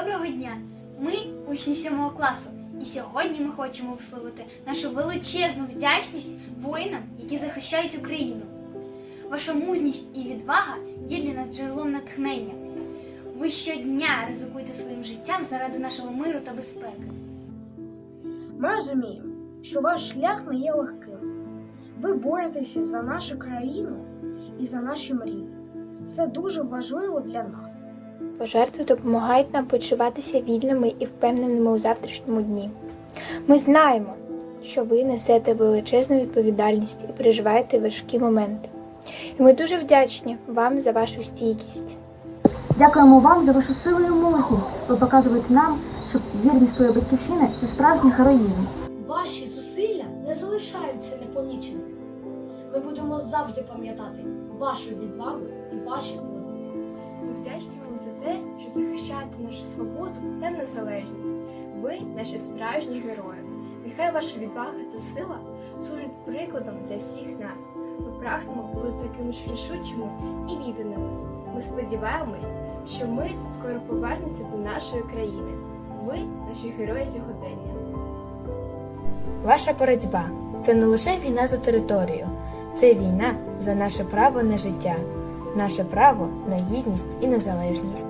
Доброго дня! Ми учні 7 класу, і сьогодні ми хочемо висловити нашу величезну вдячність воїнам, які захищають Україну. Ваша мужність і відвага є для нас джерелом натхнення. Ви щодня ризикуєте своїм життям заради нашого миру та безпеки. Ми розуміємо, що ваш шлях не є легким. Ви боретеся за нашу країну і за наші мрії. Це дуже важливо для нас. Пожертви допомагають нам почуватися вільними і впевненими у завтрашньому дні. Ми знаємо, що ви несете величезну відповідальність і переживаєте важкі моменти. І ми дуже вдячні вам за вашу стійкість. Дякуємо вам за вашу силу і мужність. Ви показуєте нам, що вірність своєї батьківщини це справжній героїзм. Ваші зусилля не залишаються непоміченими. Ми будемо завжди пам'ятати вашу відвагу і ваші свободу та незалежність. Ви наші справжні герої. Нехай ваша відвага та сила служать прикладом для всіх нас. Ми прагнемо бути такими ж рішучими і відданими. Ми сподіваємось, що мир скоро повернеться до нашої країни. Ви наші герої сьогодення. Ваша боротьба це не лише війна за територію, це війна за наше право на життя, наше право на гідність і незалежність.